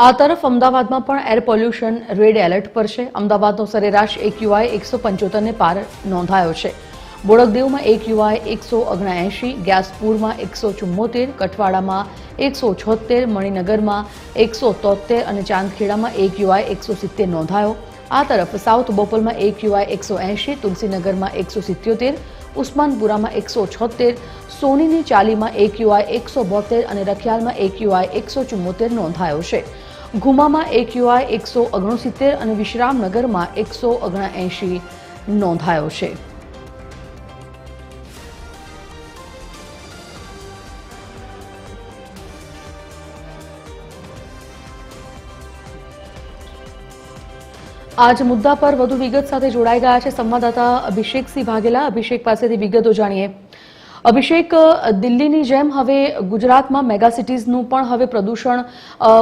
આ તરફ અમદાવાદમાં પણ એર પોલ્યુશન રેડ એલર્ટ પર છે. અમદાવાદનો સરેરાશ એક યુઆઈ એકસો પંચોતેરને પાર નોંધાયો છે. બોડકદેવમાં એક યુઆઈ એકસો ઓગણએંશી, ગ્યાસપુરમાં એકસો ચુમ્મોતેર કઠવાડામાં એકસો છોતેર મણિનગરમાં એકસો તોતેર અને ચાંદખેડામાં એક યુઆઈ એકસો સિત્તેર નોંધાયો. આ તરફ સાઉથ બોપલમાં એક યુઆઈ એકસો એંશી, તુલસીનગરમાં એકસો સિત્યોતેર ઉસ્માનપુરામાં એકસો છોતેર, સોનીની ચાલીમાં એક યુઆઈ એકસો બોતેર અને રખિયાલમાં એક યુઆઈ એકસો ચુમ્મોતેર નોંધાયો છે. ગુમામાં એક યુઆઈ એકસો ઓગણસિત્તેર અને વિશ્રામનગરમાં એકસો ઓગણએંશી નોંધાયો છે. આજ મુદ્દા પર વધુ વિગત સાથે જોડાઈ ગયા છે સંવાદદાતા અભિષેકસિંહ ભાગેલા. અભિષેક પાસેથી વિગતો જાણીએ. અભિષેક, દિલ્હીની જેમ હવે ગુજરાતમાં મેગા સિટીઝનું પણ હવે પ્રદૂષણ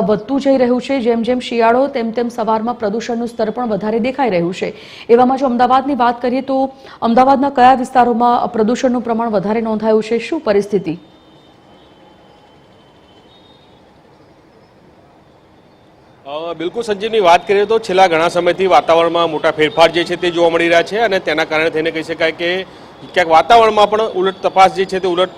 વધતું જઈ રહ્યું છે. જેમ જેમ શિયાળો, તેમ તેમ સવારમાં પ્રદૂષણનું સ્તર પણ વધારે દેખાઈ રહ્યું છે. એવામાં જો અમદાવાદની વાત કરીએ તો અમદાવાદના કયા વિસ્તારોમાં પ્રદૂષણનું પ્રમાણ વધારે નોંધાયું છે? શું પરિસ્થિતિ? બિલકુલ સંજીવની વાત કરીએ તો છેલ્લા ઘણા સમયથી વાતાવરણમાં મોટા ફેરફાર જે છે તે જોવા મળી રહ્યા છે અને તેના કારણે થઈને કહી શકાય કે ક્યાંક વાતાવરણમાં પણ ઉલટ તપાસ જે છે તે ઉલટ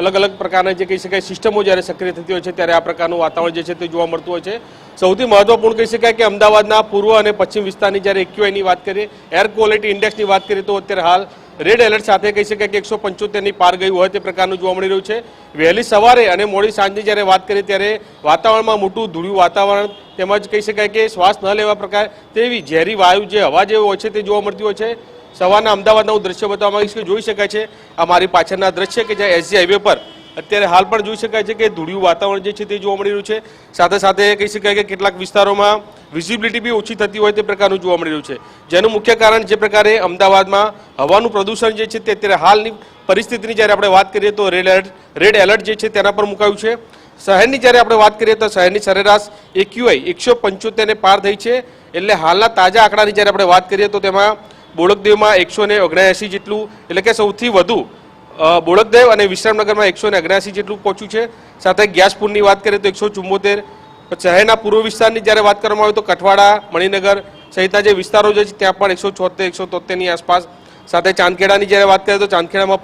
અલગ અલગ પ્રકારના જે કહી શકાય સિસ્ટમો જ્યારે સક્રિય થતી હોય છે ત્યારે આ પ્રકારનું વાતાવરણ જે છે તે જોવા મળતું હોય છે. સૌથી મહત્વપૂર્ણ કહી શકાય કે અમદાવાદના પૂર્વ અને પશ્ચિમ વિસ્તારની જ્યારે એક્યુઆઈની વાત કરીએ, એર ક્વોલિટી ઇન્ડેક્સની વાત કરીએ તો અત્યારે હાલ રેડ એલર્ટ સાથે કહી શકાય કે એકસો પંચોતેરની પાર ગયું હોય તે પ્રકારનું જોવા મળી રહ્યું છે. વહેલી સવારે અને મોડી સાંજની જ્યારે વાત કરીએ ત્યારે વાતાવરણમાં મોટું ધૂળ્યું વાતાવરણ તેમજ કહી શકાય કે શ્વાસ ન લેવા પ્રકાર તેવી ઝેરી વાયુ જે હવા જે હોય છે તે જોવા મળતી હોય છે. સવારના અમદાવાદના હું દ્રશ્ય બતાવવા માંગીશ કે જોઈ શકાય છે આ મારી પાછળના દ્રશ્ય કે જ્યાં એસજી હાઈવે પર અત્યારે હાલ પણ જોઈ શકાય છે કે ધૂળિયું વાતાવરણ જે છે તે જોવા મળી રહ્યું છે. સાથે સાથે કહી શકાય કે કેટલાક વિસ્તારોમાં વિઝિબિલિટી બી ઓછી થતી હોય તે પ્રકારનું જોવા મળી રહ્યું છે. જેનું મુખ્ય કારણ જે પ્રકારે અમદાવાદમાં હવાનું પ્રદૂષણ જે છે તે અત્યારે હાલની પરિસ્થિતિની જ્યારે આપણે વાત કરીએ તો રેડ એલર્ટ રેડ એલર્ટ જે છે તેના પર મુકાયું છે. શહેરની જ્યારે આપણે વાત કરીએ તો શહેરની સરેરાશ એક્યુઆઈ એકસો પંચોતેરને પાર થઈ છે. એટલે હાલના તાજા આંકડાની જ્યારે આપણે વાત કરીએ તો તેમાં બોડકદેવમાં એકસો ને ઓગણએંસી જેટલું, એટલે કે સૌથી વધુ બોડકદેવ અને વિશ્રામનગરમાં એકસો ને ઓગણએંસી જેટલું પહોંચ્યું છે. સાથે ગ્યાસપુરની વાત કરીએ તો એકસો ચુમ્મોતેર શહેરના પૂર્વ વિસ્તારની જ્યારે વાત કરવામાં આવે તો કઠવાડા, મણિનગર સહિતના જે વિસ્તારો છે ત્યાં પણ એકસો છોતેર, એકસો તોતેરની આસપાસ. સાથે ચાંદખેડાની જ્યારે વાત કરીએ તો ચાંદખેડામાં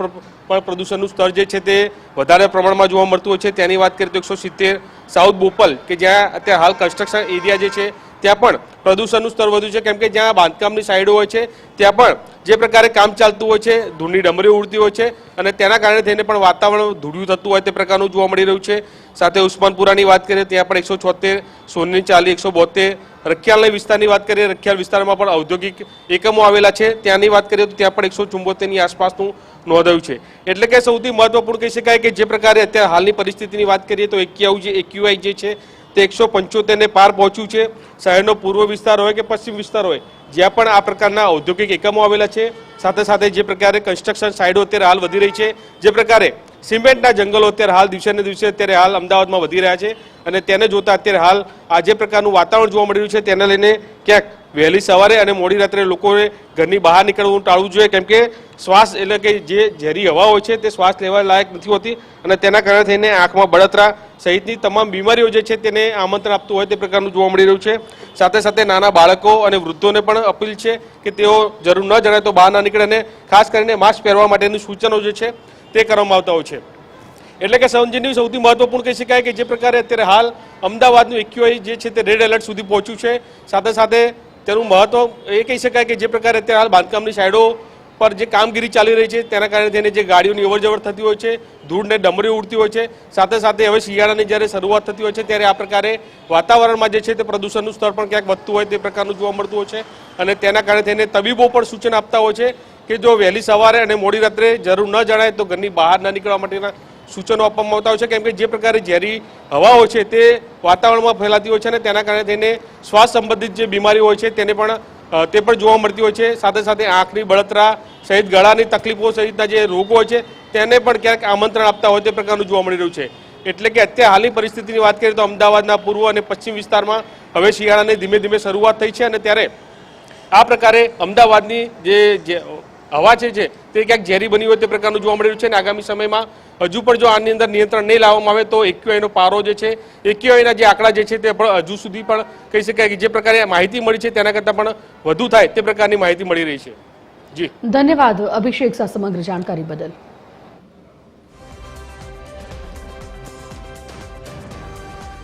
પણ પ્રદૂષણનું સ્તર જે છે તે વધારે પ્રમાણમાં જોવા મળતું હોય છે. ત્યાંની વાત કરીએ તો એકસો સિત્તેર. સાઉથ બોપલ, કે જ્યાં અત્યારે હાલ કન્સ્ટ્રક્શન એરિયા જે છે ત્યાં પણ પ્રદૂષણનું સ્તર વધુ છે. કેમ કે જ્યાં બાંધકામની સાઈડો હોય છે, ત્યાં પણ જે પ્રકારે કામ ચાલતું હોય છે, ધૂળની ડમરીઓ ઉડતી હોય છે અને તેના કારણે થઈને પણ વાતાવરણ ધૂળિયું થતું હોય તે પ્રકારનું જોવા મળી રહ્યું છે. સાથે ઉસ્માનપુરાની વાત કરીએ, ત્યાં પણ એકસો છોતેર, સોનની ચાલી એકસો બોતેર, રખિયાલના વિસ્તારની વાત કરીએ, રખિયાલ વિસ્તારમાં પણ ઔદ્યોગિક એકમો આવેલા છે. ત્યાંની વાત કરીએ તો ત્યાં પણ એકસો ચુંબોતેરની આસપાસનું નોંધાયું છે. એટલે કે સૌથી મહત્વપૂર્ણ કહી શકાય કે જે પ્રકારે અત્યારે હાલની પરિસ્થિતિની વાત કરીએ તો એક્યાઉ જે, એક્યુઆઈ જે છે તે એકસો પંચોતેરને પાર પહોંચ્યું છે. શહેરનો પૂર્વ વિસ્તાર હોય કે પશ્ચિમ વિસ્તાર હોય, જ્યાં પણ આ પ્રકારના ઔદ્યોગિક એકમો આવેલા છે. સાથે સાથે જે પ્રકારે કન્સ્ટ્રક્શન સાઇડો અત્યારે હાલ વધી રહી છે. જે પ્રકારે સિમેન્ટના જંગલો અત્યારે હાલ દિવસે ને દિવસે અત્યારે હાલ અમદાવાદમાં વધી રહ્યા છે અને તેને જોતા અત્યારે હાલ આ જે પ્રકારનું વાતાવરણ જોવા મળી રહ્યું છે તેને લઈને ક્યાંક વહેલી સવારે અને મોડી રાત્રે લોકોએ ઘરની બહાર નીકળવું ટાળવું જોઈએ. કેમ કે શ્વાસ એટલે કે જે ઝેરી હવા હોય છે તે શ્વાસ લેવા લાયક નથી હોતી અને તેના કારણે થઈને આંખમાં બળતરા સહિતની તમામ બીમારીઓ જે છે તેને આમંત્રણ આપતું હોય તે પ્રકારનું જોવા મળી રહ્યું છે. સાથે સાથે નાના બાળકો અને વૃદ્ધોને પણ અપીલ છે કે તેઓ જરૂર ન જણાય તો બહાર ના નીકળે અને ખાસ કરીને માસ્ક પહેરવા માટેની સૂચનો જે છે તે કરવામાં આવતા હોય છે. એટલે કે સંજીવની સૌથી મહત્વપૂર્ણ કહી શકાય કે જે પ્રકારે અત્યારે હાલ અમદાવાદનું એક્યુઆઈ જે છે તે રેડ એલર્ટ સુધી પહોંચ્યું છે. સાથે સાથે તેનું મહત્વ એ કહી શકાય કે જે પ્રકારે અત્યારે હાલ બાંધકામની સાઈડો પર જે કામગીરી ચાલી રહી છે, તેના કારણે તેને જે ગાડીઓની અવરજવર થતી હોય છે, ધૂળને ડમરી ઉડતી હોય છે, સાથે સાથે હવે શિયાળાની જ્યારે શરૂઆત થતી હોય છે, ત્યારે આ પ્રકારે વાતાવરણમાં જે છે તે પ્રદૂષણનું સ્તર પણ ક્યાંક વધતું હોય તે પ્રકારનું જોવા મળતું હોય છે. અને તેના કારણે થઈને તબીબો પણ સૂચન આપતા હોય છે કે જો વહેલી સવારે અને મોડી રાત્રે જરૂર ન જણાય તો ઘરની બહાર ન નીકળવા માટેના સૂચનો આપવામાં આવતા હોય છે. કેમ કે જે પ્રકારે ઝેરી હવા હોય છે તે વાતાવરણમાં ફેલાતી હોય છે અને તેના કારણે થઈને શ્વાસ સંબંધિત જે બીમારી હોય છે તેને પણ તે પણ જોવા મળતી હોય છે. સાથે સાથે આંખની બળતરા સહિત ગળાની તકલીફો સહિતના જે રોગો હોય છે, તેને પણ ક્યાંક આમંત્રણ આપતા હોય તે પ્રકારનું જોવા મળી રહ્યું છે. એટલે કે અત્યારે હાલની પરિસ્થિતિની વાત કરીએ તો અમદાવાદના પૂર્વ અને પશ્ચિમ વિસ્તારમાં હવે શિયાળાની ધીમે ધીમે શરૂઆત થઈ છે અને ત્યારે આ પ્રકારે અમદાવાદની જે જે હવા છે જે, તે ક્યાંક ઝેરી બની હોય તે પ્રકારનું જોવા મળી રહ્યું છે અને આગામી સમયમાં હજુ પણ જો આની અંદર નિયંત્રણ નહીં લાવવામાં આવે તો એક્યુઆઈનો પારો જે છે, એક્યુઆઈના જે આંકડા જે છે તે પણ હજુ સુધી પણ કહી શકાય કે જે પ્રકારે માહિતી મળી છે તેના કરતાં પણ વધુ થાય તે પ્રકારની માહિતી મળી રહી છે. જી. ધન્યવાદ અભિષેક સમગ્ર જાણકારી બદલ.